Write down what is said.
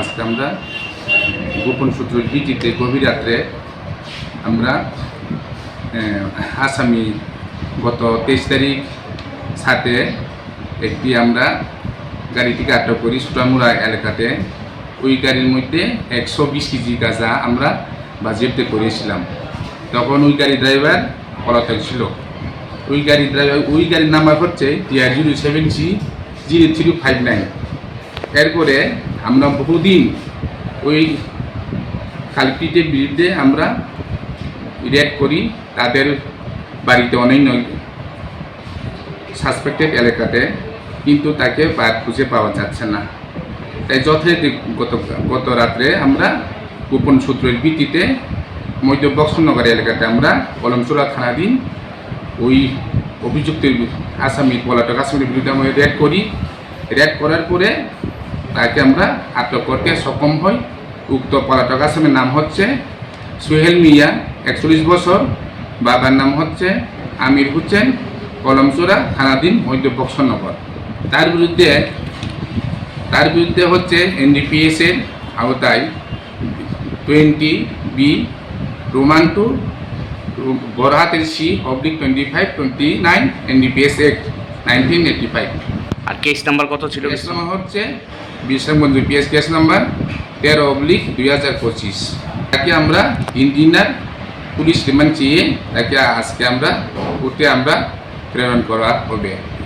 আজকে আমরা গোপন সূত্রের ভিত্তিতে গভীর রাত্রে আমরা আসামি গত তেইশ তারিখ সাথে একটি আমরা গাড়িটিকে আটক করি সুটামুড়া এলাকাতে। ওই গাড়ির মধ্যে একশো বিশ কেজি গাঁজা আমরা বাজেপ্তে করেছিলাম তখন ওই গাড়ি ড্রাইভার পলাতক ছিল। ওই গাড়ি ড্রাইভার, ওই গাড়ির নাম্বার হচ্ছে TR zero seven G zero three five nine. এরপরে আমরা বহুদিন ওই কালপিটের বিরুদ্ধে আমরা রেড করি, তাদের বাড়িতে অনন্য সাসপেক্টেড এলাকাতে, কিন্তু তাকে খুঁজে পাওয়া যাচ্ছে না। তাই যথারীতি গত গত রাত্রে আমরা গোপন সূত্রের ভিত্তিতে মধ্য বক্সনগর এলাকাতে আমরা কলমচোরা থানাধীন ওই অভিযুক্তের আসামি পলাতক আসামির বিরুদ্ধে আমরা রেড করি। রেড করার পরে তাকে আমরা আটক করতে সক্ষম হই। উক্ত পলাতক আসামির নাম হচ্ছে সোহেল মিয়া, একচল্লিশ বছর। বাবার নাম হচ্ছে আমির হোসেন কলমচোরা থানাধীন মধ্য বক্সনগর তার বিরুদ্ধে তার বিরুদ্ধে হচ্ছে এনডিপিএস এর আওতায় twenty B roman two বরহাতের C oblique twenty five twenty nine NDPS act nineteen eighty five. আর কেস নাম্বার কত ছিল? কেস নাম্বার হচ্ছে বিশ্রামগঞ্জ পিএস কেস নাম্বার তেরো অবলিক দুই হাজার পঁচিশ। তাকে আমরা ইঞ্জিনিয়ার পুলিশ রিমান্ড চেয়ে তাকে আজকে আমরা কোর্টে আমরা প্রেরণ করা হবে।